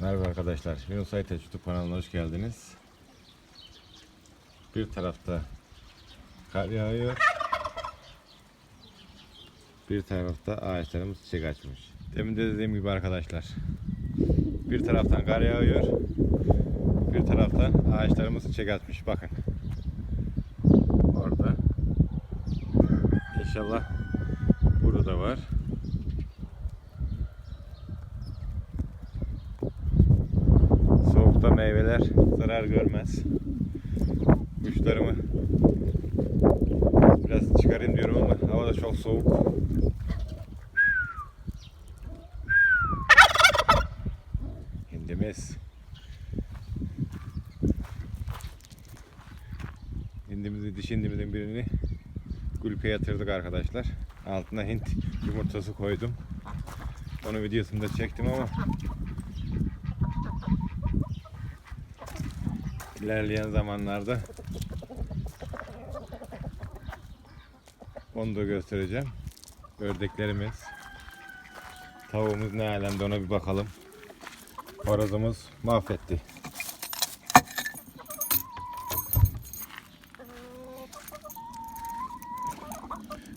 Merhaba arkadaşlar. Yunus Aytaç YouTube kanalına hoş geldiniz. Bir tarafta kar yağıyor. Bir tarafta ağaçlarımız çiçek açmış. Demin de dediğim gibi arkadaşlar. Bir taraftan kar yağıyor. Bir taraftan ağaçlarımız çiçek açmış. Bakın. Orada. İnşallah burada da var. Soğukta meyveler zarar görmez. Kuşlarımı biraz çıkarayım diyorum ama hava da çok soğuk. Hindimiz. Hindimizi, dişi hindimizin birini gülpe yatırdık arkadaşlar. Altına hint yumurtası koydum. Onu videosunu da çektim ama ilerleyen zamanlarda onu da göstereceğim. Ördeklerimiz, tavuğumuz ne alemde ona bir bakalım. Horozumuz mahvetti.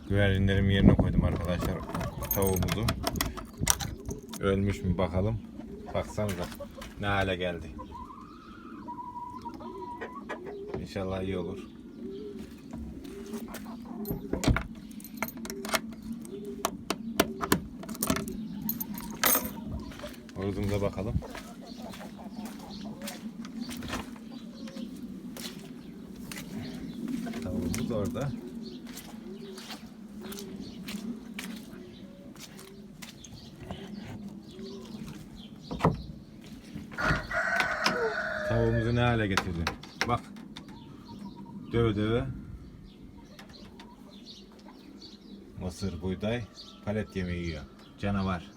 Güvercinlerimi yerine koydum arkadaşlar tavuğumuzu. Ölmüş mü bakalım. Baksanıza ne hale geldi. İnşallah iyi olur. Horozumuza bakalım. Tavuğumuz orada. Tavuğumuzu ne hale getirdim. Döve döve. Mısır, buğday, palet yemeği yiyor. Canavar.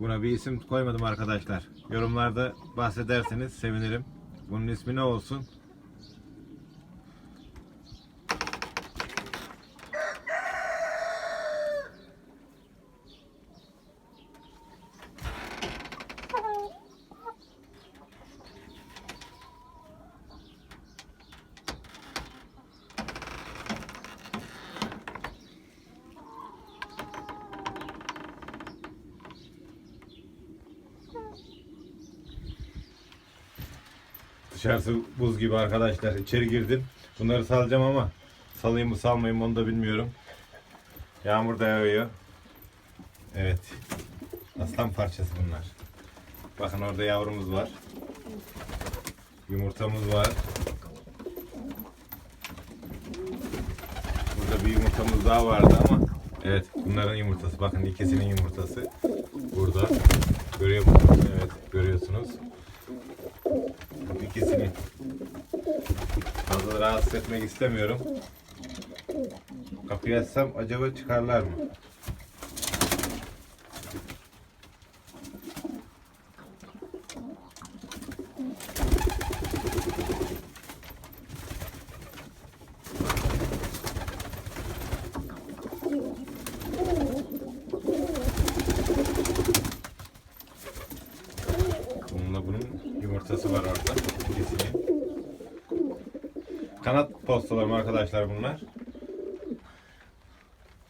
Buna bir isim koymadım arkadaşlar. Yorumlarda bahsederseniz sevinirim. Bunun ismi ne olsun? Dışarısı buz gibi arkadaşlar. İçeri girdim. Bunları salacağım ama salayım mı salmayayım onu da bilmiyorum. Yağmur da yağıyor. Evet. Aslan parçası bunlar. Bakın orada yavrumuz var. Yumurtamız var. Burada bir yumurtamız daha vardı ama evet bunların yumurtası. Bakın ikisinin yumurtası burada. Görüyor musunuz? Evet. İkisini fazla rahatsız etmek istemiyorum. Kapıyı açsam acaba çıkarlar mı? Bununla bunun yumurtası var orada. İkisinin. Kanat postalarım arkadaşlar bunlar.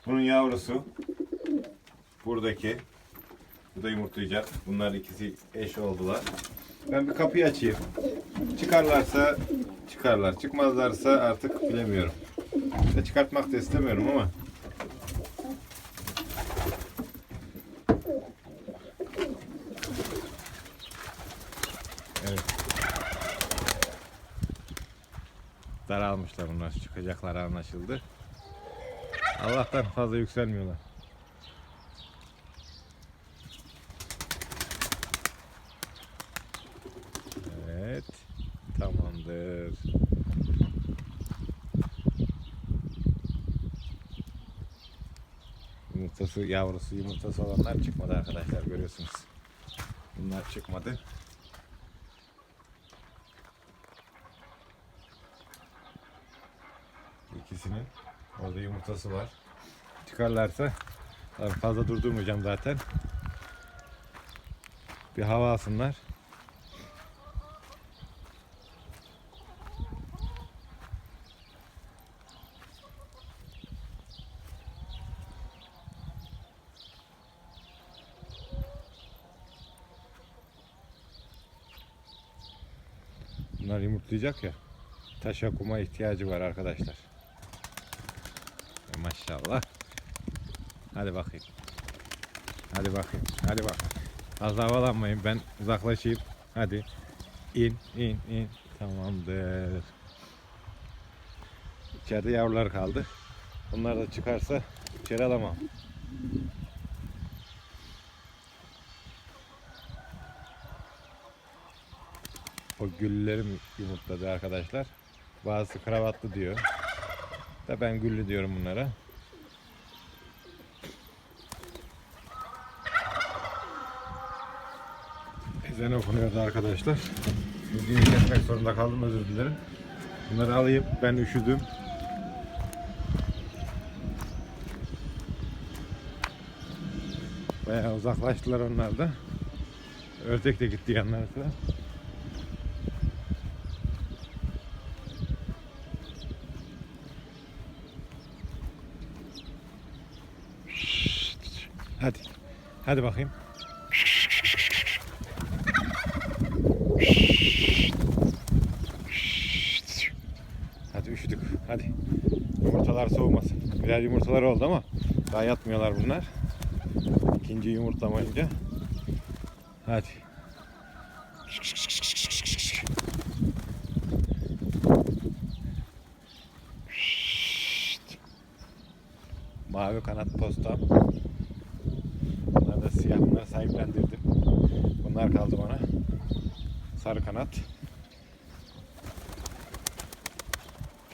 Bunun yavrusu. Buradaki. Bu da yumurtlayacak. Bunlar ikisi eş oldular. Ben bir kapıyı açayım. Çıkarlarsa çıkarlar. Çıkmazlarsa artık bilemiyorum. Çıkartmak da istemiyorum ama. Evet. Daralmışlar bunlar. Çıkacaklar anlaşıldı. Allah'tan fazla yükselmiyorlar. Evet. Tamamdır. Yumurtası, yavrusu, yumurtası olanlar çıkmadı arkadaşlar görüyorsunuz. Bunlar çıkmadı. İkisinin orada yumurtası var. Çıkarlarsa fazla durdurmayacağım zaten. Bir hava alsınlar. Bunlar yumurtlayacak ya. Taşa kuma ihtiyacı var arkadaşlar. Maşallah. Hadi bakayım. Hadi bakayım. Hadi bak. Az havalanmayın. Ben uzaklaşayım. Hadi. İn, in, in. Tamamdır. İçeride yavrular kaldı. Bunlar da çıkarsa içeri alamam. O güllerim yumurtladı arkadaşlar. Bazısı kravatlı diyor. Da ben güllü diyorum bunlara. Ezan okunuyordu arkadaşlar. Videoyu kesmek zorunda kaldım özür dilerim. Bunları alayım ben üşüdüm. Bayağı uzaklaştılar onlar da. Ördek de gitti yanlarına. Hadi. Hadi bakayım. Hadi üşüdük. Hadi. Yumurtalar Birer yumurtalar oldu ama daha yatmıyorlar bunlar. İkinci yumurtlamayınca. Hadi. Mavi kanat postam. Bunlar da siyah. Bunları sahiplendirdim. Bunlar kaldı bana. Sarı kanat.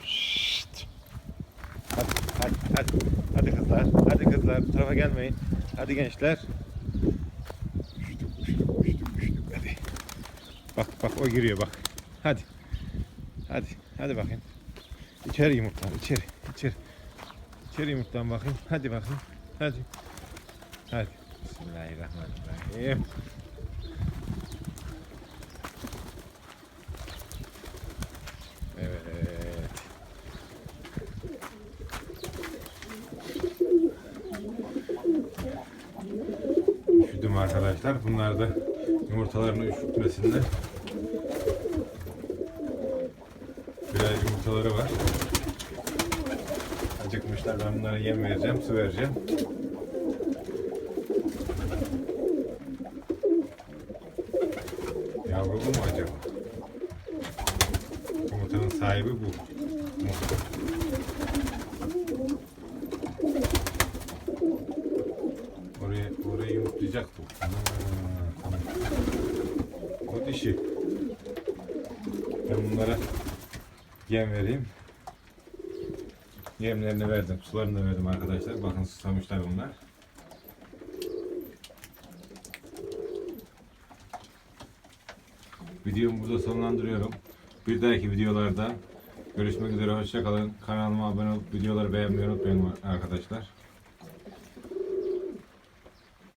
Şşt. Hadi, hadi, hadi. Hadi kızlar. Hadi kızlar. Bu tarafa gelmeyin. Hadi gençler. Hadi. Bak, bak o giriyor bak. Hadi. Hadi, hadi bakayım. İçeri yumurtlan, içeri, içeri. İçeri yumurtlan bakayım. Hadi bakayım. Hadi. Hadi. Bismillahirrahmanirrahim. Arkadaşlar. Bunlar da yumurtalarını üşütmesinler. Birer yumurtaları var. Acıkmışlar. Ben bunlara yem vereceğim, su vereceğim. Yavru bu mu acaba? Yumurtanın sahibi bu. Oraya yumurtlayacak bu. O dişi. Ben bunlara yem vereyim. Yemlerini verdim, sularını da verdim arkadaşlar. Bakın susamışlar bunlar. Videomu burada sonlandırıyorum. Bir dahaki videolarda görüşmek üzere. Hoşçakalın. Kanalıma abone olup videoları beğenmeyi unutmayın arkadaşlar.